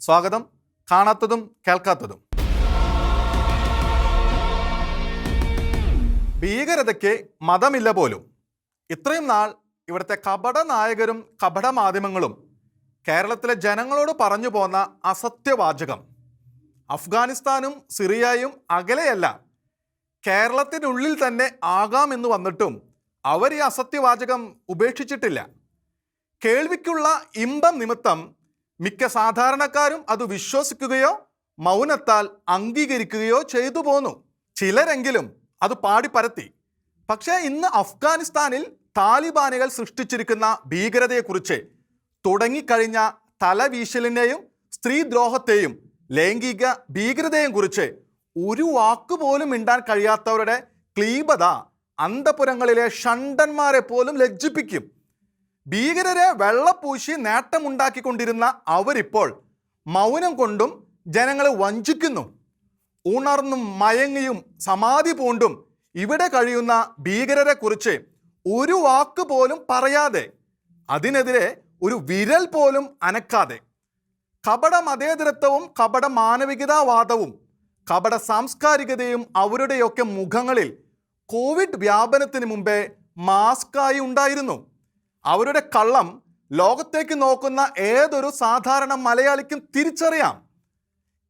സ്വാഗതം. കാണാത്തതും കേൾക്കാത്തതും. ഭീകരതയ്ക്ക് മതമില്ല പോലും. ഇത്രയും നാൾ ഇവിടുത്തെ കപട നായകരും കപട മാധ്യമങ്ങളും കേരളത്തിലെ ജനങ്ങളോട് പറഞ്ഞു പോന്ന അസത്യവാചകം. അഫ്ഗാനിസ്ഥാനും സിറിയയും അകലെയല്ല കേരളത്തിനുള്ളിൽ തന്നെ ആകാമെന്ന് വന്നിട്ടും അവർ ഈ അസത്യവാചകം ഉപേക്ഷിച്ചിട്ടില്ല. കേൾവിക്കുള്ള ഇമ്പം നിമിത്തം മിക്ക സാധാരണക്കാരും അത് വിശ്വസിക്കുകയോ മൗനത്താൽ അംഗീകരിക്കുകയോ ചെയ്തു പോന്നു. ചിലരെങ്കിലും അത് പാടിപ്പരത്തി. പക്ഷേ ഇന്ന് അഫ്ഗാനിസ്ഥാനിൽ താലിബാനുകൾ സൃഷ്ടിച്ചിരിക്കുന്ന ഭീകരതയെക്കുറിച്ച് തുടങ്ങിക്കഴിഞ്ഞ തലവീശലിനെയും സ്ത്രീദ്രോഹത്തെയും ലൈംഗിക ഭീകരതയെയും കുറിച്ച് ഒരു വാക്കുപോലും മിണ്ടാൻ കഴിയാത്തവരുടെ ക്ലീബത അന്തപുരങ്ങളിലെ ഷണ്ടന്മാരെ പോലും ലജ്ജിപ്പിക്കും. ഭീകരരെ വെള്ളപ്പൂശി നേട്ടമുണ്ടാക്കിക്കൊണ്ടിരുന്ന അവരിപ്പോൾ മൗനം കൊണ്ടും ജനങ്ങളെ വഞ്ചിക്കുന്നു. ഉണർന്നും മയങ്ങിയും സമാധി പൂണ്ടും ഇവിടെ കഴിയുന്ന ഭീകരരെ കുറിച്ച് ഒരു വാക്ക് പോലും പറയാതെ അതിനെതിരെ ഒരു വിരൽ പോലും അനക്കാതെ. കപട മതേതരത്വവും കപട മാനവികതാവാദവും കപട സാംസ്കാരികതയും അവരുടെയൊക്കെ മുഖങ്ങളിൽ കോവിഡ് വ്യാപനത്തിന് മുമ്പേ മാസ്കായി ഉണ്ടായിരുന്നു. അവരുടെ കള്ളം ലോകത്തേക്ക് നോക്കുന്ന ഏതൊരു സാധാരണ മലയാളിക്കും തിരിച്ചറിയാം.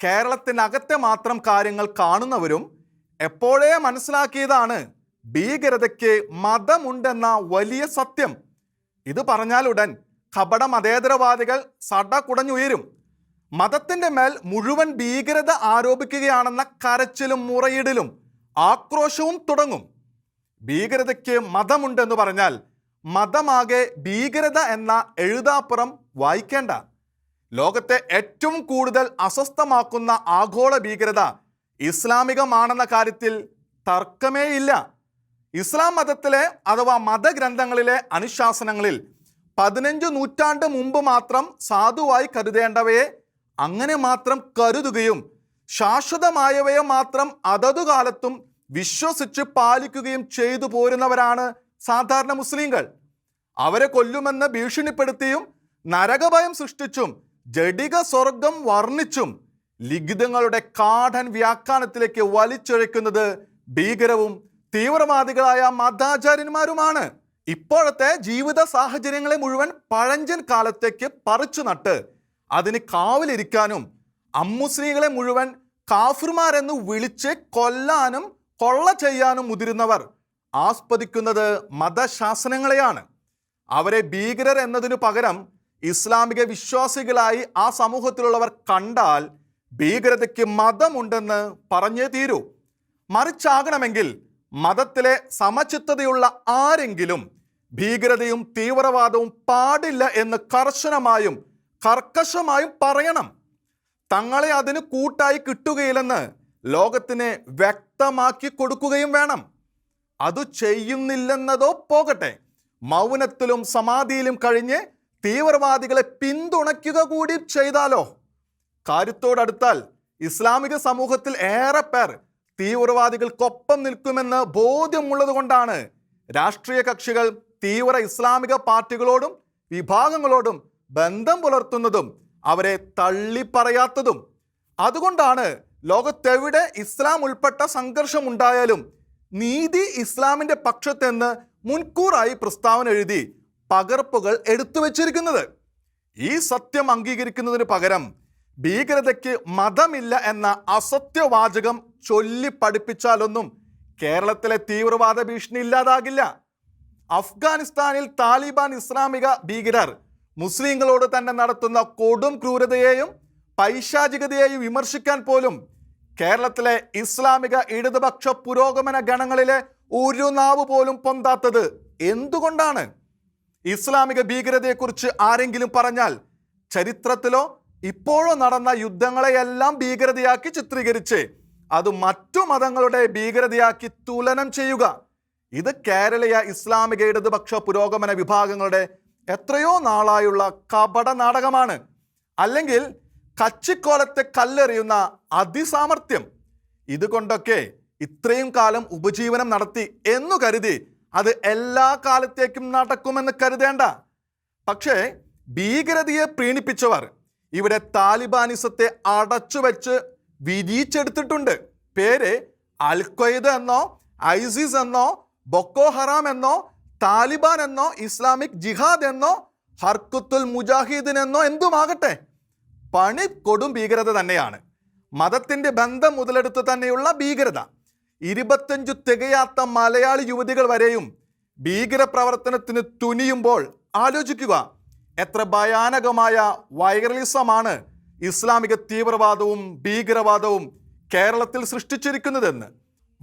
കേരളത്തിനകത്തെ മാത്രം കാര്യങ്ങൾ കാണുന്നവരും എപ്പോഴേ മനസ്സിലാക്കിയതാണ് ഭീകരതയ്ക്ക് മതമുണ്ടെന്ന വലിയ സത്യം. ഇത് പറഞ്ഞാലുടൻ കപട മതേതരവാദികൾ സട കുടഞ്ഞുയരും. മതത്തിന്റെ മേൽ മുഴുവൻ ഭീകരത ആരോപിക്കുകയാണെന്ന കരച്ചിലും മുറയിടലും ആക്രോശവും തുടങ്ങും. ഭീകരതയ്ക്ക് മതമുണ്ടെന്ന് പറഞ്ഞാൽ മതമാകെ ഭീകരത എന്ന എഴുതാപ്പുറം വായിക്കേണ്ട. ലോകത്തെ ഏറ്റവും കൂടുതൽ അസ്വസ്ഥമാക്കുന്ന ആഗോള ഭീകരത ഇസ്ലാമികമാണെന്ന കാര്യത്തിൽ തർക്കമേയില്ല. ഇസ്ലാം മതത്തിലെ അഥവാ മതഗ്രന്ഥങ്ങളിലെ അനുശാസനങ്ങളിൽ പതിനഞ്ച് നൂറ്റാണ്ട് മുമ്പ് മാത്രം സാധുവായി കരുതേണ്ടവയെ അങ്ങനെ മാത്രം കരുതുകയും ശാശ്വതമായവയെ മാത്രം അതതു കാലത്തും വിശ്വസിച്ച് പാലിക്കുകയും ചെയ്തു പോരുന്നവരാണ് സാധാരണ മുസ്ലിങ്ങൾ അവരെ കൊല്ലുമെന്ന് ഭീഷണിപ്പെടുത്തിയും നരകഭയം സൃഷ്ടിച്ചും ജഡിക സ്വർഗം വർണിച്ചും ലിഖിതങ്ങളുടെ കാഠൻ വ്യാഖ്യാനത്തിലേക്ക് വലിച്ചൊഴയ്ക്കുന്നത് ഭീകരവും തീവ്രവാദികളായ മതാചാര്യന്മാരുമാണ്. ഇപ്പോഴത്തെ ജീവിത സാഹചര്യങ്ങളെ മുഴുവൻ പഴഞ്ചൻ കാലത്തേക്ക് പറിച്ചു നട്ട് അതിന് കാവലിരിക്കാനും അമ്മുസ്ലിങ്ങളെ മുഴുവൻ കാഫിർമാരെന്ന് വിളിച്ച് കൊല്ലാനും കൊള്ള ചെയ്യാനും മുതിരുന്നവർ ആസ്പദിക്കുന്നത് മതശാസനങ്ങളെയാണ്. അവരെ ഭീകരർ എന്നതിനു പകരം ഇസ്ലാമിക വിശ്വാസികളായി ആ സമൂഹത്തിലുള്ളവർ കണ്ടാൽ ഭീകരതയ്ക്ക് മതമുണ്ടെന്ന് പറഞ്ഞേ തീരൂ. മറിച്ചാകണമെങ്കിൽ മതത്തിലെ സമചിത്തതയുള്ള ആരെങ്കിലും ഭീകരതയും തീവ്രവാദവും പാടില്ല എന്ന് കർശനമായും കർക്കശമായും പറയണം. തങ്ങളെ അതിന് കൂട്ടായി കിട്ടുകയില്ലെന്ന് ലോകത്തിനെ വ്യക്തമാക്കി കൊടുക്കുകയും വേണം. അത് ചെയ്യുന്നില്ലെന്നതോ പോകട്ടെ. മൗനത്തിലും സമാധിയിലും കഴിഞ്ഞ് തീവ്രവാദികളെ പിന്തുണയ്ക്കുക കൂടി ചെയ്താലോ? കാര്യത്തോടടുത്താൽ ഇസ്ലാമിക സമൂഹത്തിൽ ഏറെ പേർ തീവ്രവാദികൾക്കൊപ്പം നിൽക്കുമെന്ന് ബോധ്യമുള്ളത് കൊണ്ടാണ് രാഷ്ട്രീയ കക്ഷികൾ തീവ്ര ഇസ്ലാമിക പാർട്ടികളോടും വിഭാഗങ്ങളോടും ബന്ധം പുലർത്തുന്നതും അവരെ തള്ളിപ്പറയാത്തതും. അതുകൊണ്ടാണ് ലോകത്തെവിടെ ഇസ്ലാം ഉൾപ്പെട്ട സംഘർഷം ഉണ്ടായാലും നീതി ഇസ്ലാമിന്റെ പക്ഷത്തെന്ന് മുൻകൂറായി പ്രസ്താവന എഴുതി പകർപ്പുകൾ എടുത്തു വച്ചിരിക്കുന്നത്. ഈ സത്യം അംഗീകരിക്കുന്നതിന് പകരം ഭീകരതയ്ക്ക് മതമില്ല എന്ന അസത്യവാചകം ചൊല്ലി പഠിപ്പിച്ചാലൊന്നും കേരളത്തിലെ തീവ്രവാദ ഭീഷണി ഇല്ലാതാകില്ല. അഫ്ഗാനിസ്ഥാനിൽ താലിബാൻ ഇസ്ലാമിക ഭീകരർ മുസ്ലിങ്ങളോട് തന്നെ നടത്തുന്ന കൊടും ക്രൂരതയെയും പൈശാചികതയെയും വിമർശിക്കാൻ പോലും കേരളത്തിലെ ഇസ്ലാമിക ഇടതുപക്ഷ പുരോഗമന ഗണങ്ങളിലെ ഒരു നാവ് പോലും പൊന്താത്തത് എന്തുകൊണ്ടാണ്? ഇസ്ലാമിക ഭീകരതയെക്കുറിച്ച് ആരെങ്കിലും പറഞ്ഞാൽ ചരിത്രത്തിലോ ഇപ്പോഴോ നടന്ന യുദ്ധങ്ങളെയെല്ലാം ഭീകരതയാക്കി ചിത്രീകരിച്ച് അത് മറ്റു മതങ്ങളുടെ ഭീകരതയാക്കി തുലനം ചെയ്യുക. ഇത് കേരളീയ ഇസ്ലാമിക ഇടതുപക്ഷ പുരോഗമന വിഭാഗങ്ങളുടെ എത്രയോ നാളായുള്ള കപട നാടകമാണ്. അല്ലെങ്കിൽ കച്ചിക്കോലത്തെ കല്ലെറിയുന്ന അതിസാമർഥ്യം. ഇതുകൊണ്ടൊക്കെ ഇത്രയും കാലം ഉപജീവനം നടത്തി എന്നു കരുതി അത് എല്ലാ കാലത്തേക്കും നടക്കുമെന്ന് കരുതേണ്ട. പക്ഷേ ഭീകരതയെ പ്രീണിപ്പിച്ചവർ ഇവിടെ താലിബാനിസത്തെ അടച്ചുവെച്ച് വിരിയിച്ചെടുത്തിട്ടുണ്ട്. പേര് അൽ ഖ്വയ്ദ എന്നോ ഐസിസ് എന്നോ ബൊക്കോ ഹറാം എന്നോ താലിബാൻ എന്നോ ഇസ്ലാമിക് ജിഹാദ് എന്നോ ഹർക്കുത്തുൽ മുജാഹിദിൻ എന്നോ എന്തുമാകട്ടെ. പണി കൊടും ഭീകരത തന്നെയാണ്. മതത്തിന്റെ ബന്ധം മുതലെടുത്ത് തന്നെയുള്ള ഭീകരത. ഇരുപത്തഞ്ചു തികയാത്ത മലയാളി യുവതികൾ വരെയും ഭീകര പ്രവർത്തനത്തിന് തുനിയുമ്പോൾ ആലോചിക്കുക. എത്ര ഭയാനകമായ വൈറലിസമാണ് ഇസ്ലാമിക തീവ്രവാദവും ഭീകരവാദവും കേരളത്തിൽ സൃഷ്ടിച്ചിരിക്കുന്നതെന്ന്.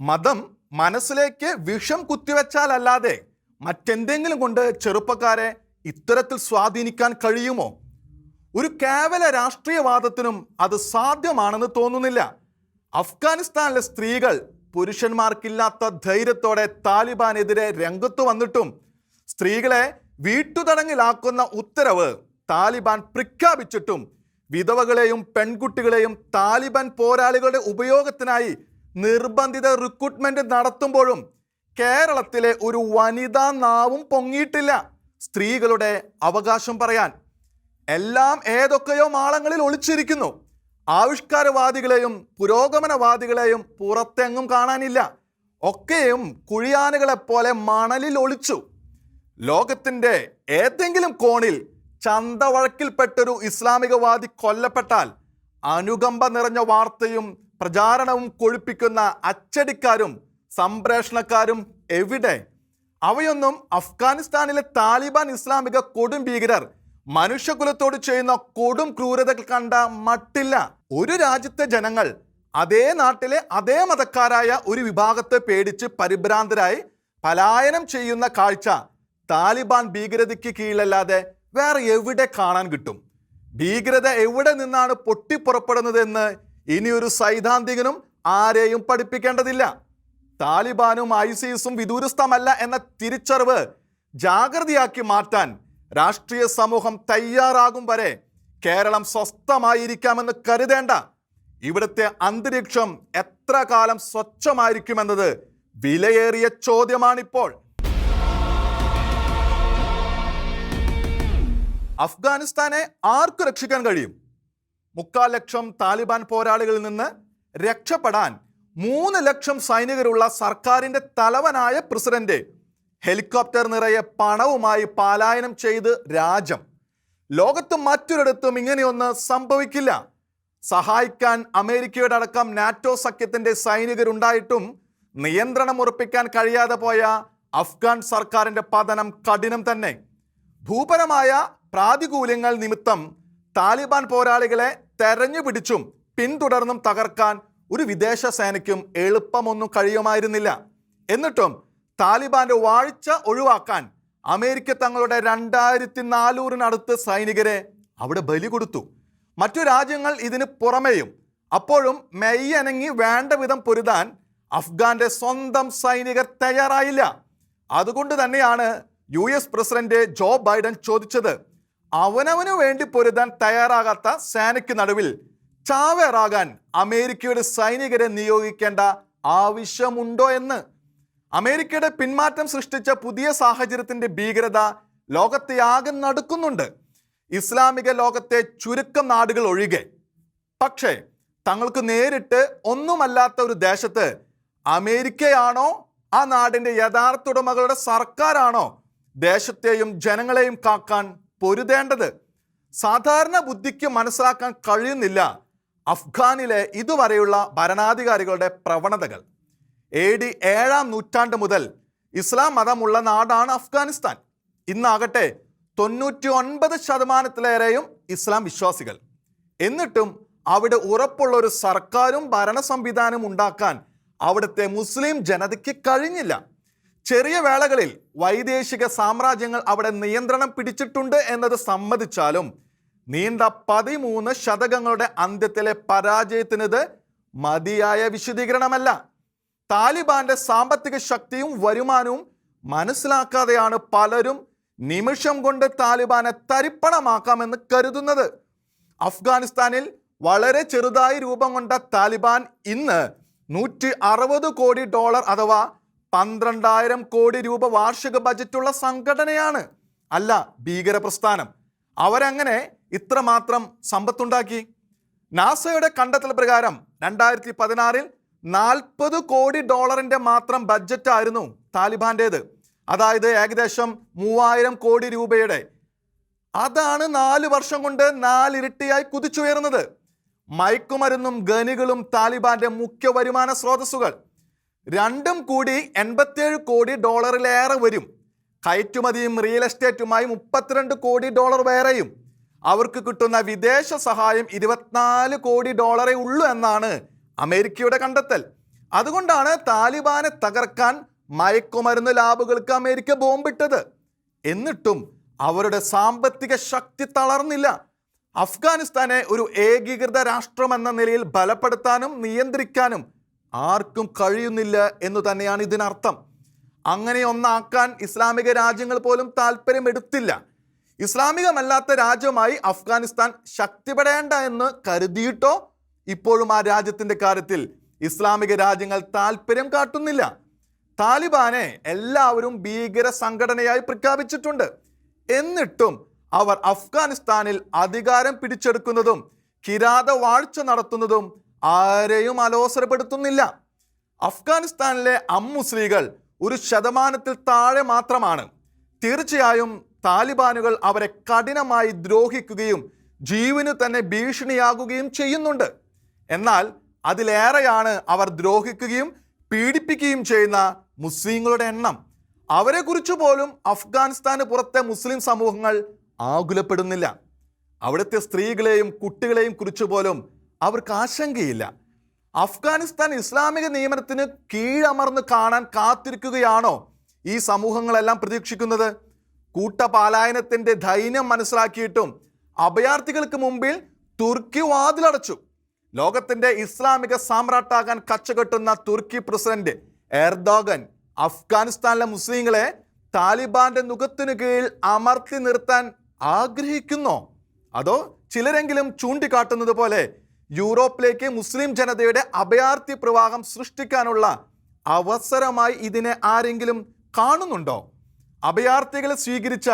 മതം മനസ്സിലേക്ക് വിഷം കുത്തിവെച്ചാലല്ലാതെ മറ്റെന്തെങ്കിലും കൊണ്ട് ചെറുപ്പക്കാരെ ഇത്തരത്തിൽ സ്വാധീനിക്കാൻ കഴിയുമോ? ഒരു കേവല രാഷ്ട്രീയവാദത്തിനും അത് സാധ്യമാണെന്ന് തോന്നുന്നില്ല. അഫ്ഗാനിസ്ഥാനിലെ സ്ത്രീകൾ പുരുഷന്മാർക്കില്ലാത്ത ധൈര്യത്തോടെ താലിബാനെതിരെ രംഗത്തു വന്നിട്ടും സ്ത്രീകളെ വീട്ടുതടങ്കിലാക്കുന്ന ഉത്തരവ് താലിബാൻ പ്രഖ്യാപിച്ചിട്ടും വിധവകളെയും പെൺകുട്ടികളെയും താലിബാൻ പോരാളികളുടെ ഉപയോഗത്തിനായി നിർബന്ധിത റിക്രൂട്ട്മെന്റ് നടത്തുമ്പോഴും കേരളത്തിലെ ഒരു വനിതാ നാവും പൊങ്ങിയിട്ടില്ല സ്ത്രീകളുടെ അവകാശം പറയാൻ. എല്ലാം ഏതൊക്കെയോ മാളങ്ങളിൽ ഒളിച്ചിരിക്കുന്നു. ആവിഷ്കാരവാദികളെയും പുരോഗമനവാദികളെയും പുറത്തെങ്ങും കാണാനില്ല. ഒക്കെയും കുഴിയാനുകളെപ്പോലെ മണലിൽ ഒളിച്ചു. ലോകത്തിന്റെ ഏതെങ്കിലും കോണിൽ ചന്തവഴക്കിൽപ്പെട്ടൊരു ഇസ്ലാമികവാദി കൊല്ലപ്പെട്ടാൽ അനുകമ്പ നിറഞ്ഞ വാർത്തയും പ്രചാരണവും കൊഴുപ്പിക്കുന്ന അച്ചടിക്കാരും സംപ്രേഷണക്കാരും എവിടെ? അവയൊന്നും അഫ്ഗാനിസ്ഥാനിലെ താലിബാൻ ഇസ്ലാമിക കൊടും ഭീകരർ മനുഷ്യകുലത്തോട് ചെയ്യുന്ന കൊടും ക്രൂരതകൾ കണ്ട മട്ടില്ല. ഒരു രാജ്യത്തെ ജനങ്ങൾ അതേ നാട്ടിലെ അതേ മതക്കാരായ ഒരു വിഭാഗത്തെ പേടിച്ച് പരിഭ്രാന്തരായി പലായനം ചെയ്യുന്ന കാഴ്ച താലിബാൻ ഭീകരതയ്ക്ക് കീഴിലല്ലാതെ വേറെ എവിടെ കാണാൻ കിട്ടും? ഭീകരത എവിടെ നിന്നാണ് പൊട്ടിപ്പുറപ്പെടുന്നതെന്ന് ഇനിയൊരു സൈദ്ധാന്തികനും ആരെയും പഠിപ്പിക്കേണ്ടതില്ല. താലിബാനും ഐസിസും വിദൂരസ്ഥമല്ല എന്ന തിരിച്ചറിവ് ജാഗ്രതയാക്കി മാറ്റാൻ രാഷ്ട്രീയ സമൂഹം തയ്യാറാകും വരെ കേരളം സ്വസ്ഥമായിരിക്കാമെന്ന് കരുതേണ്ട. ഇവിടുത്തെ അന്തരീക്ഷം എത്ര കാലം സ്വച്ഛമായിരിക്കുമെന്നത് വിലയേറിയ ചോദ്യമാണിപ്പോൾ. അഫ്ഗാനിസ്ഥാനെ ആർക്ക് രക്ഷിക്കാൻ കഴിയും? മുക്കാൽ ലക്ഷം താലിബാൻ പോരാളികളിൽ നിന്ന് രക്ഷപ്പെടാൻ മൂന്ന് ലക്ഷം സൈനികരുള്ള സർക്കാരിന്റെ തലവനായ പ്രസിഡന്റ് ഹെലികോപ്റ്റർ നിറയെ പണവുമായി പലായനം ചെയ്ത് രാജം ലോകത്ത് മറ്റൊരിടത്തും ഇങ്ങനെയൊന്ന് സംഭവിക്കില്ല. സഹായിക്കാൻ അമേരിക്കയുടെ അടക്കം നാറ്റോ സഖ്യത്തിന്റെ സൈനികരുണ്ടായിട്ടും നിയന്ത്രണം ഉറപ്പിക്കാൻ കഴിയാതെ പോയ അഫ്ഗാൻ സർക്കാരിന്റെ പതനം കഠിനം തന്നെ. ഭൂപരമായ പ്രാതികൂല്യങ്ങൾ നിമിത്തം താലിബാൻ പോരാളികളെ തെരഞ്ഞു പിടിച്ചും പിന്തുടർന്നും തകർക്കാൻ ഒരു വിദേശ സേനയ്ക്കും എളുപ്പമൊന്നും കഴിയുമായിരുന്നില്ല. എന്നിട്ടും താലിബാന്റെ വാഴ്ച ഒഴിവാക്കാൻ അമേരിക്ക തങ്ങളുടെ രണ്ടായിരത്തി നാനൂറിനടുത്ത് സൈനികരെ അവിടെ ബലി കൊടുത്തു. മറ്റു രാജ്യങ്ങൾ ഇതിന് പുറമെയും അപ്പോഴും മെയ്യനങ്ങി വേണ്ട വിധം പൊരുതാൻ അഫ്ഗാന്റെ സ്വന്തം സൈനികർ തയ്യാറായില്ല. അതുകൊണ്ട് തന്നെയാണ് U S president Joe Biden ചോദിച്ചത് അവനവനു വേണ്ടി പൊരുതാൻ തയ്യാറാകാത്ത സേനയ്ക്ക് നടുവിൽ ചാവേറാകാൻ അമേരിക്കയുടെ സൈനികരെ നിയോഗിക്കേണ്ട ആവശ്യമുണ്ടോ? എന്ന്. അമേരിക്കയുടെ പിന്മാറ്റം സൃഷ്ടിച്ച പുതിയ സാഹചര്യത്തിന്റെ ഭീകരത ലോകത്തെ ആകെ നടക്കുന്നുണ്ട്. ഇസ്ലാമിക ലോകത്തെ ചുരുക്കം നാടുകൾ ഒഴികെ. പക്ഷേ തങ്ങൾക്ക് നേരിട്ട് ഒന്നുമല്ലാത്ത ഒരു ദേശത്ത് അമേരിക്കയാണോ? ആ നാടിന്റെ യഥാർത്ഥ ഉടമകളുടെ സർക്കാരാണോ? ദേശത്തെയും ജനങ്ങളെയും കാക്കാൻ പൊരുതേണ്ടത്? സാധാരണ ബുദ്ധിക്ക് മനസ്സിലാക്കാൻ കഴിയുന്നില്ല അഫ്ഗാനിലെ ഇതുവരെയുള്ള ഭരണാധികാരികളുടെ പ്രവണതകൾ. എ ഡി ഏഴാം നൂറ്റാണ്ട് മുതൽ ഇസ്ലാം മതമുള്ള നാടാണ് അഫ്ഗാനിസ്ഥാൻ. ഇന്നാകട്ടെ തൊണ്ണൂറ്റി ഒൻപത് ശതമാനത്തിലേറെയും ഇസ്ലാം വിശ്വാസികൾ. എന്നിട്ടും അവിടെ ഉറപ്പുള്ള ഒരു സർക്കാരും ഭരണ സംവിധാനവും ഉണ്ടാക്കാൻ അവിടുത്തെ മുസ്ലിം ജനതയ്ക്ക് കഴിഞ്ഞില്ല. ചെറിയ വേളകളിൽ വൈദേശിക സാമ്രാജ്യങ്ങൾ അവിടെ നിയന്ത്രണം പിടിച്ചിട്ടുണ്ട് എന്നത് സമ്മതിച്ചാലും നീണ്ട പതിമൂന്ന് ശതകങ്ങളുടെ അന്ത്യത്തിലെ പരാജയത്തിനിത് മതിയായ വിശദീകരണമല്ല. താലിബാന്റെ സാമ്പത്തിക ശക്തിയും വരുമാനവും മനസ്സിലാക്കാതെയാണ് പലരും നിമിഷം കൊണ്ട് താലിബാനെ തരിപ്പണമാക്കാമെന്ന് കരുതുന്നത്. അഫ്ഗാനിസ്ഥാനിൽ വളരെ ചെറുതായി രൂപം കൊണ്ട താലിബാൻ ഇന്ന് നൂറ്റി അറുപത് കോടി ഡോളർ അഥവാ പന്ത്രണ്ടായിരം കോടി രൂപ വാർഷിക ബജറ്റുള്ള സംഘടനയാണ്. അല്ല ഭീകര പ്രസ്ഥാനം അവരങ്ങനെ ഇത്രമാത്രം സമ്പത്തുണ്ടാക്കി. നാസയുടെ കണ്ടെത്തൽ പ്രകാരം രണ്ടായിരത്തി പതിനാറിൽ നാൽപ്പത് കോടി ഡോളറിന്റെ മാത്രം ബഡ്ജറ്റായിരുന്നു താലിബാന്റേത്. അതായത് ഏകദേശം മൂവായിരം കോടി രൂപയുടെ. അതാണ് നാല് വർഷം കൊണ്ട് നാലിരട്ടിയായി കുതിച്ചുയർന്നത് മയക്കുമരുന്നും ഗനികളും താലിബാന്റെ മുഖ്യ വരുമാന സ്രോതസ്സുകൾ. രണ്ടും കൂടി എൺപത്തിയേഴ് കോടി ഡോളറിലേറെ വരും. കയറ്റുമതിയും റിയൽ എസ്റ്റേറ്റുമായി മുപ്പത്തിരണ്ട് കോടി ഡോളർ വേറെയും. അവർക്ക് കിട്ടുന്ന വിദേശ സഹായം ഇരുപത്തിനാല് കോടി ഡോളറേ ഉള്ളൂ എന്നാണ് അമേരിക്കയുടെ കണ്ടെത്തൽ. അതുകൊണ്ടാണ് താലിബാനെ തകർക്കാൻ മയക്കുമരുന്ന് ലാബുകൾക്ക് അമേരിക്ക ബോംബിട്ടത്. എന്നിട്ടും അവരുടെ സാമ്പത്തിക ശക്തി തളർന്നില്ല. അഫ്ഗാനിസ്ഥാനെ ഒരു ഏകീകൃത രാഷ്ട്രമെന്ന നിലയിൽ ബലപ്പെടുത്താനും നിയന്ത്രിക്കാനും ആർക്കും കഴിയുന്നില്ല എന്ന് തന്നെയാണ് ഇതിനർത്ഥം. അങ്ങനെ ഒന്നാക്കാൻ ഇസ്ലാമിക രാജ്യങ്ങൾ പോലും താല്പര്യമെടുത്തില്ല. ഇസ്ലാമികമല്ലാത്ത രാജ്യമായി അഫ്ഗാനിസ്ഥാൻ ശക്തിപ്പെടേണ്ട എന്ന് കരുതിയിട്ടോ ഇപ്പോഴും ആ രാജ്യത്തിന്റെ കാര്യത്തിൽ ഇസ്ലാമിക രാജ്യങ്ങൾ താല്പര്യം കാട്ടുന്നില്ല. താലിബാനെ എല്ലാവരും ഭീകര സംഘടനയായി പ്രഖ്യാപിച്ചിട്ടുണ്ട്. എന്നിട്ടും അവർ അഫ്ഗാനിസ്ഥാനിൽ അധികാരം പിടിച്ചെടുക്കുന്നതും കിരാത വാഴ്ച നടത്തുന്നതും ആരെയും അലോസരപ്പെടുത്തുന്നില്ല. അഫ്ഗാനിസ്ഥാനിലെ അമ്മുസ്ലികൾ ഒരു ശതമാനത്തിൽ താഴെ മാത്രമാണ്. തീർച്ചയായും താലിബാനുകൾ അവരെ കഠിനമായി ദ്രോഹിക്കുകയും ജീവന് തന്നെ ഭീഷണിയാകുകയും ചെയ്യുന്നുണ്ട്. എന്നാൽ അതിലേറെയാണ് അവർ ദ്രോഹിക്കുകയും പീഡിപ്പിക്കുകയും ചെയ്യുന്ന മുസ്ലിങ്ങളുടെ എണ്ണം. അവരെക്കുറിച്ച് പോലും അഫ്ഗാനിസ്ഥാന് പുറത്തെ മുസ്ലിം സമൂഹങ്ങൾ ആകുലപ്പെടുന്നില്ല. അവിടുത്തെ സ്ത്രീകളെയും കുട്ടികളെയും കുറിച്ച് പോലും അവർക്ക് ആശങ്കയില്ല. അഫ്ഗാനിസ്ഥാൻ ഇസ്ലാമിക നിയമനത്തിന് കീഴമർന്ന് കാണാൻ കാത്തിരിക്കുകയാണോ ഈ സമൂഹങ്ങളെല്ലാം പ്രതീക്ഷിക്കുന്നത്? കൂട്ടപാലായനത്തിന്റെ ധൈന്യം മനസ്സിലാക്കിയിട്ടും അഭയാർത്ഥികൾക്ക് മുമ്പിൽ തുർക്കി വാതിലടച്ചു. ലോകത്തിന്റെ ഇസ്ലാമിക സാമ്രാട്ടാകാൻ കച്ചകെട്ടുന്ന തുർക്കി പ്രസിഡന്റ് എർദോഗൻ അഫ്ഗാനിസ്ഥാനിലെ മുസ്ലിങ്ങളെ താലിബാന്റെ മുഖത്തിനു കീഴിൽ അമർത്തി നിർത്താൻ ആഗ്രഹിക്കുന്നോ. അതോ ചിലരെങ്കിലും ചൂണ്ടിക്കാട്ടുന്നത് പോലെ യൂറോപ്പിലേക്ക് മുസ്ലിം ജനതയുടെ അഭയാർത്ഥി പ്രവാഹം സൃഷ്ടിക്കാനുള്ള അവസരമായി ഇതിനെ ആരെങ്കിലും കാണുന്നുണ്ടോ? അഭയാർത്ഥികളെ സ്വീകരിച്ച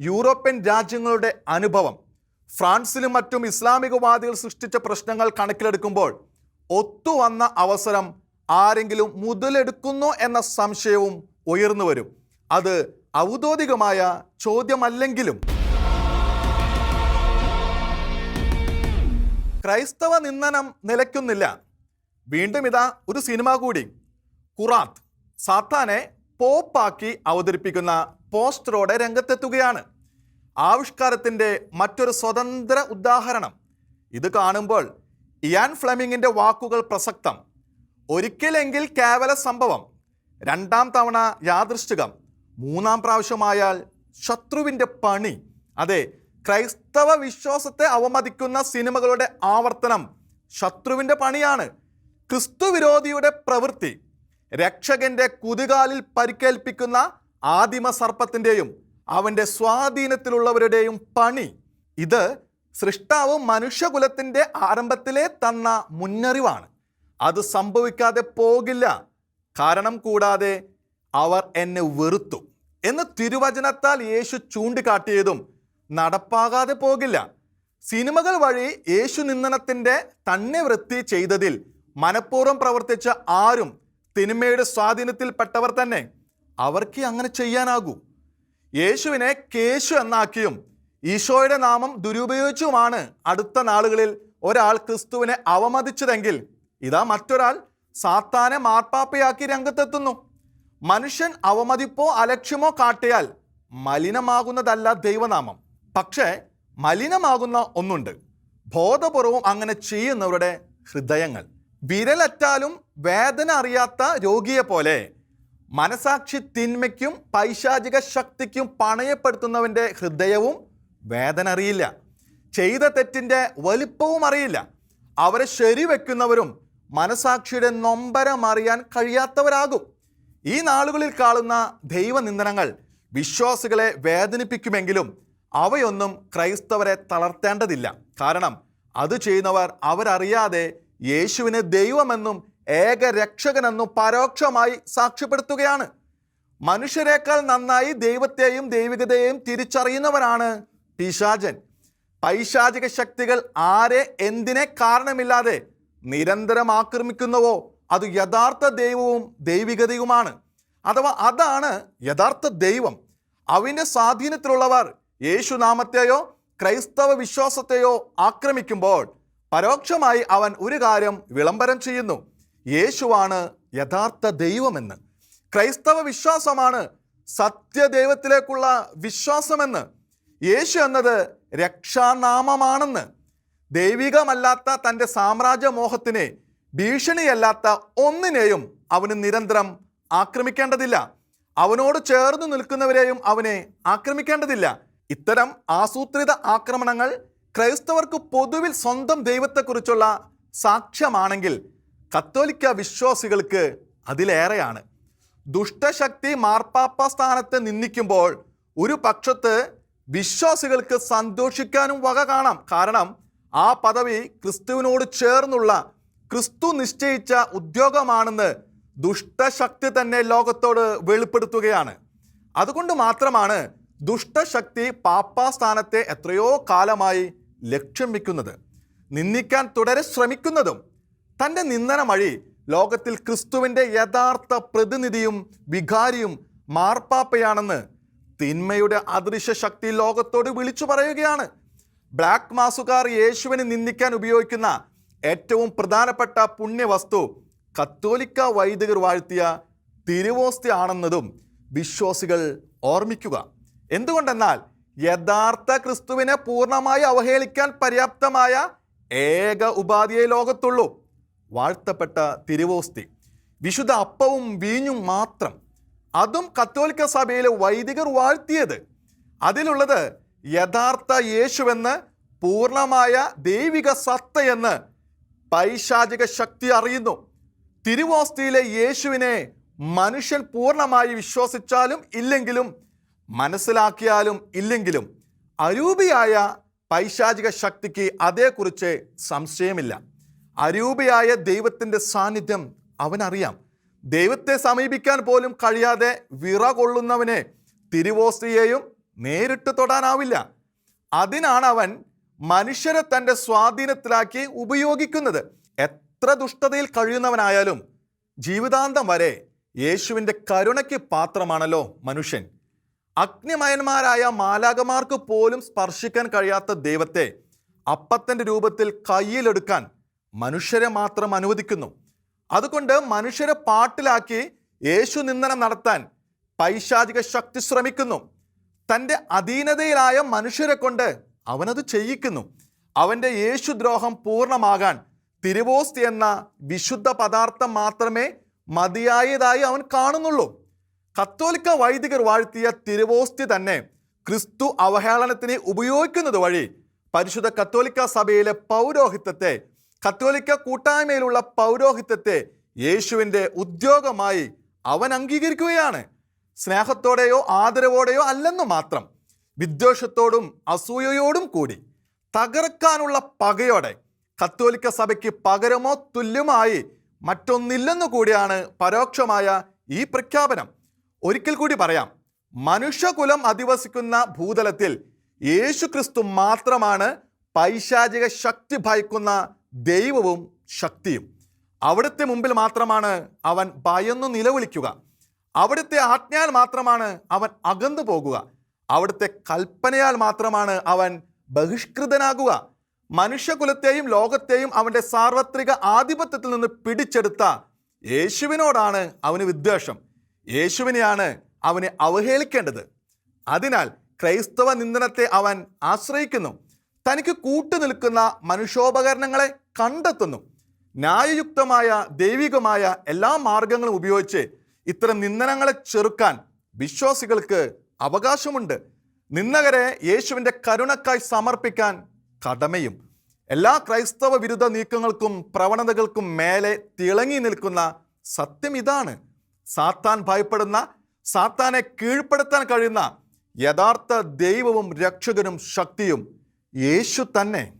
യൂറോപ്യൻ രാജ്യങ്ങളുടെ അനുഭവം. ഫ്രാൻസിലും മറ്റും ഇസ്ലാമികവാദികൾ സൃഷ്ടിച്ച പ്രശ്നങ്ങൾ കണക്കിലെടുക്കുമ്പോൾ ഒത്തുവന്ന അവസരം ആരെങ്കിലും മുതലെടുക്കുന്നു എന്ന സംശയവും ഉയർന്നു വരും. അത് ഔദ്യോഗികമായ ചോദ്യമല്ലെങ്കിലും. ക്രൈസ്തവ നിന്ദനം നിലയ്ക്കുന്നില്ല. വീണ്ടും ഇതാ ഒരു സിനിമ കൂടി. ഖുറാത്ത് സാത്താനെ പോപ്പാക്കി അവതരിപ്പിക്കുന്ന പോസ്റ്ററോടെ രംഗത്തെത്തുകയാണ്. ആവിഷ്കാരത്തിന്റെ മറ്റൊരു സ്വതന്ത്ര ഉദാഹരണം. ഇത് കാണുമ്പോൾ ഇയാൻ ഫ്ലെമിങ്ങിന്റെ വാക്കുകൾ പ്രസക്തം. ഒരിക്കലെങ്കിൽ കേവല സംഭവം. രണ്ടാം തവണ യാദൃശ്ചികം. മൂന്നാം പ്രാവശ്യമായാൽ ശത്രുവിന്റെ പണി. അതെ ക്രൈസ്തവ വിശ്വാസത്തെ അവമതിക്കുന്ന സിനിമകളുടെ ആവർത്തനം ശത്രുവിന്റെ പണിയാണ്. ക്രിസ്തു വിരോധിയുടെ പ്രവൃത്തി. രക്ഷകന്റെ കുതികാലിൽ പരിക്കേൽപ്പിക്കുന്ന ആദിമ സർപ്പത്തിന്റെയും അവന്റെ സ്വാധീനത്തിലുള്ളവരുടെയും പണി. ഇത് സൃഷ്ടാവ് മനുഷ്യകുലത്തിന്റെ ആരംഭത്തിലെ തന്ന മുന്നറിവാണ്. അത് സംഭവിക്കാതെ പോകില്ല. കാരണം കൂടാതെ അവർ എന്നെ വെറുത്തു. എന്ന് തിരുവചനത്താൽ യേശു ചൂണ്ടിക്കാട്ടിയതും നടപ്പാകാതെ പോകില്ല. സിനിമകൾ വഴി യേശു നിന്ദനത്തിന്റെ തന്നെ വൃത്തി ചെയ്തതിൽ മനഃപൂർവം പ്രവർത്തിച്ച ആരും തിന്മയുടെ സ്വാധീനത്തിൽപ്പെട്ടവർ തന്നെ. അവർക്ക് അങ്ങനെ ചെയ്യാനാകൂ. യേശുവിനെ കേശു എന്നാക്കിയും ഈശോയുടെ നാമം ദുരുപയോഗിച്ചുമാണ് അടുത്ത നാളുകളിൽ ഒരാൾ ക്രിസ്തുവിനെ അവമതിച്ചതെങ്കിൽ ഇതാ മറ്റൊരാൾ സാത്താനെ മാർപ്പാപ്പയാക്കി രംഗത്തെത്തുന്നു. മനുഷ്യൻ അവമതിപ്പോ അലക്ഷ്യമോ കാട്ടിയാൽ മലിനമാകുന്നതല്ല ദൈവനാമം. പക്ഷേ മലിനമാകുന്ന ഒന്നുണ്ട്. ബോധപൂർവം അങ്ങനെ ചെയ്യുന്നവരുടെ ഹൃദയങ്ങൾ. വിരലറ്റാലും വേദന അറിയാത്ത രോഗിയെ പോലെ മനസാക്ഷി തിന്മയ്ക്കും പൈശാചിക ശക്തിക്കും പണയപ്പെടുത്തുന്നവന്റെ ഹൃദയവും വേദന അറിയില്ല. ചെയ്ത തെറ്റിന്റെ വലിപ്പവും അറിയില്ല. അവരെ ശരിവെക്കുന്നവരും മനസാക്ഷിയുടെ നൊമ്പരം അറിയാൻ കഴിയാത്തവരാകും. ഈ നാളുകളിൽ കാണുന്ന ദൈവനിന്ദനങ്ങൾ വിശ്വാസികളെ വേദനിപ്പിക്കുമെങ്കിലും അവയൊന്നും ക്രൈസ്തവരെ തളർത്തേണ്ടതില്ല. കാരണം അത് ചെയ്യുന്നവർ അവരറിയാതെ യേശുവിനെ ദൈവമെന്നും ഏക രക്ഷകനെന്നും പരോക്ഷമായി സാക്ഷ്യപ്പെടുത്തുകയാണ്. മനുഷ്യരെക്കാൾ നന്നായി ദൈവത്തെയും ദൈവികതയെയും തിരിച്ചറിയുന്നവരാണ് പിശാചൻ. പൈശാചിക ശക്തികൾ ആരെ എന്തിനെ കാരണമില്ലാതെ നിരന്തരം ആക്രമിക്കുന്നവോ അത് യഥാർത്ഥ ദൈവവും ദൈവികതയുമാണ്. അഥവാ അതാണ് യഥാർത്ഥ ദൈവം. അവന്റെ സ്വാധീനത്തിലുള്ളവർ യേശുനാമത്തെയോ ക്രൈസ്തവ വിശ്വാസത്തെയോ ആക്രമിക്കുമ്പോൾ പരോക്ഷമായി അവൻ ഒരു കാര്യം വിളംബരം ചെയ്യുന്നു. യേശുവാണ് യഥാർത്ഥ ദൈവമെന്ന്. ക്രൈസ്തവ വിശ്വാസമാണ് സത്യദൈവത്തിലേക്കുള്ള വിശ്വാസമെന്ന്. യേശു എന്നത് രക്ഷാനാമമാണെന്ന്. ദൈവികമല്ലാത്ത തന്റെ സാമ്രാജ്യമോഹത്തിനെ ഭീഷണിയല്ലാത്ത ഒന്നിനെയും അവന് നിരന്തരം ആക്രമിക്കേണ്ടതില്ല. അവനോട് ചേർന്ന് നിൽക്കുന്നവരെയും അവനെ ആക്രമിക്കേണ്ടതില്ല. ഇത്തരം ആസൂത്രിത ആക്രമണങ്ങൾ ക്രൈസ്തവർക്ക് പൊതുവിൽ സ്വന്തം ദൈവത്തെക്കുറിച്ചുള്ള സാക്ഷ്യമാണെങ്കിൽ കത്തോലിക്ക വിശ്വാസികൾക്ക് അതിലേറെയാണ്. ദുഷ്ടശക്തി മാർപ്പാപ്പ സ്ഥാനത്ത് നിന്ദിക്കുമ്പോൾ ഒരു പക്ഷത്ത് വിശ്വാസികൾക്ക് സന്തോഷിക്കാനും വക കാണാം. കാരണം ആ പദവി ക്രിസ്തുവിനോട് ചേർന്നുള്ള ക്രിസ്തു നിശ്ചയിച്ച ഉദ്യോഗമാണെന്ന് ദുഷ്ടശക്തി തന്നെ ലോകത്തോട് വെളിപ്പെടുത്തുകയാണ്. അതുകൊണ്ട് മാത്രമാണ് ദുഷ്ടശക്തി പാപ്പാസ്ഥാനത്തെ എത്രയോ കാലമായി ലക്ഷ്യം വെക്കുന്നത് നിന്ദിക്കാൻ തുടരെ ശ്രമിക്കുന്നതും തന്റെ നിന്ദന വഴി ലോകത്തിൽ ക്രിസ്തുവിന്റെ യഥാർത്ഥ പ്രതിനിധിയും വികാരിയും മാർപ്പാപ്പയാണെന്ന് തിന്മയുടെ അദൃശ്യ ശക്തി ലോകത്തോട് വിളിച്ചു പറയുകയാണ്. ബ്ലാക്ക് മാസുകാർ യേശുവിനെ നിന്ദിക്കാൻ ഉപയോഗിക്കുന്ന ഏറ്റവും പ്രധാനപ്പെട്ട പുണ്യവസ്തു കത്തോലിക്ക വൈദികർ വാഴ്ത്തിയ തിരുവോസ്തി ആണെന്നതും വിശ്വാസികൾ ഓർമ്മിക്കുക. എന്തുകൊണ്ടെന്നാൽ യഥാർത്ഥ ക്രിസ്തുവിനെ പൂർണമായി അവഹേളിക്കാൻ പര്യാപ്തമായ ഏക ഉപാധിയെ ലോകത്തുള്ളൂ. വാഴ്ത്തപ്പെട്ട തിരുവോസ്തി. വിശുദ്ധ അപ്പവും വീഞ്ഞും മാത്രം. അതും കത്തോലിക്ക സഭയിലെ വൈദികർ വാഴ്ത്തിയത്. അതിലുള്ളത് യഥാർത്ഥ യേശുവെന്ന് പൂർണമായ ദൈവിക സത്തയെന്ന് പൈശാചിക ശക്തി അറിയുന്നു. തിരുവോസ്തിയിലെ യേശുവിനെ മനുഷ്യൻ പൂർണമായി വിശ്വസിച്ചാലും ഇല്ലെങ്കിലും മനസ്സിലാക്കിയാലും ഇല്ലെങ്കിലും അരൂപിയായ പൈശാചിക ശക്തിക്ക് അതേക്കുറിച്ച് സംശയമില്ല. അരൂപിയായ ദൈവത്തിന്റെ സാന്നിധ്യം അവനറിയാം. ദൈവത്തെ സമീപിക്കാൻ പോലും കഴിയാതെ വിറ കൊള്ളുന്നവനെ തിരുവോസ്തിയെയും നേരിട്ട് തൊടാനാവില്ല. അതിനാണ് അവൻ മനുഷ്യരെ തന്റെ സ്വാധീനത്തിലാക്കി ഉപയോഗിക്കുന്നത്. എത്ര ദുഷ്ടതയിൽ കഴിയുന്നവനായാലും ജീവിതാന്തം വരെ യേശുവിന്റെ കരുണയ്ക്ക് പാത്രമാണല്ലോ മനുഷ്യൻ. അഗ്നിമയന്മാരായ മാലാകമാർക്ക് പോലും സ്പർശിക്കാൻ കഴിയാത്ത ദൈവത്തെ അപ്പത്തിന്റെ രൂപത്തിൽ കയ്യിലെടുക്കാൻ മനുഷ്യരെ മാത്രം അനുവദിക്കുന്നു. അതുകൊണ്ട് മനുഷ്യരെ പാട്ടിലാക്കി യേശു നിന്ദനം നടത്താൻ പൈശാചിക ശക്തി ശ്രമിക്കുന്നു. തന്റെ അധീനതയിലായ മനുഷ്യരെ കൊണ്ട് അവനത് ചെയ്യിക്കുന്നു. അവന്റെ യേശുദ്രോഹം പൂർണമാകാൻ തിരുവോസ്തി എന്ന വിശുദ്ധ പദാർത്ഥം മാത്രമേ മതിയായതായി അവൻ കാണുന്നുള്ളൂ. കത്തോലിക്ക വൈദികർ വാഴ്ത്തിയ തിരുവോസ്തി തന്നെ ക്രിസ്തു അവഹേളനത്തിന് ഉപയോഗിക്കുന്നത് വഴി പരിശുദ്ധ കത്തോലിക്ക സഭയിലെ പൗരോഹിത്യത്തെ കത്തോലിക്ക കൂട്ടായ്മയിലുള്ള പൗരോഹിത്യത്തെ യേശുവിന്റെ ഉദ്യോഗമായി അവൻ അംഗീകരിക്കുകയാണ്. സ്നേഹത്തോടെയോ ആദരവോടെയോ അല്ലെന്നു മാത്രം. വിദ്വേഷത്തോടും അസൂയയോടും കൂടി. തകർക്കാനുള്ള പകയോടെ കത്തോലിക്ക സഭയ്ക്ക് പകരമോ തുല്യമായി മറ്റൊന്നില്ലെന്നു കൂടിയാണ് പരോക്ഷമായ ഈ പ്രഖ്യാപനം. ഒരിക്കൽ കൂടി പറയാം. മനുഷ്യകുലം അധിവസിക്കുന്ന ഭൂതലത്തിൽ യേശു ക്രിസ്തു മാത്രമാണ് പൈശാചിക ശക്തി ഭയക്കുന്ന ദൈവവും ശക്തിയും. അവിടുത്തെ മുമ്പിൽ മാത്രമാണ് അവൻ ഭയന്നു നിലവിളിക്കുക. അവിടുത്തെ ആജ്ഞയാൽ മാത്രമാണ് അവൻ അകന്നു പോകുക. അവിടുത്തെ കൽപ്പനയാൽ മാത്രമാണ് അവൻ ബഹിഷ്കൃതനാകുക. മനുഷ്യകുലത്തെയും ലോകത്തെയും അവന്റെ സാർവത്രിക ആധിപത്യത്തിൽ നിന്ന് പിടിച്ചെടുത്ത യേശുവിനോടാണ് അവന് വിദ്വേഷം. യേശുവിനെയാണ് അവനെ അവഹേളിക്കേണ്ടത്. അതിനാൽ ക്രൈസ്തവ നിന്ദനത്തെ അവൻ ആശ്രയിക്കുന്നു. തനിക്ക് കൂട്ടുനിൽക്കുന്ന മനുഷ്യോപകരണങ്ങളെ കണ്ടെത്തുന്നു. ന്യായയുക്തമായ ദൈവികമായ എല്ലാ മാർഗങ്ങളും ഉപയോഗിച്ച് ഇത്തരം നിന്ദനങ്ങളെ ചെറുക്കാൻ വിശ്വാസികൾക്ക് അവകാശമുണ്ട്. നിന്നകരെ യേശുവിന്റെ കരുണക്കായി സമർപ്പിക്കാൻ കടമയും. എല്ലാ ക്രൈസ്തവ വിരുദ്ധ നീക്കങ്ങൾക്കും പ്രവണതകൾക്കും മേലെ തിളങ്ങി നിൽക്കുന്ന സത്യം ഇതാണ്. സാത്താൻ ഭയപ്പെടുന്ന സാത്താനെ കീഴ്പ്പെടുത്താൻ കഴിയുന്ന യഥാർത്ഥ ദൈവവും രക്ഷകനും ശക്തിയും യേശു തന്നെ.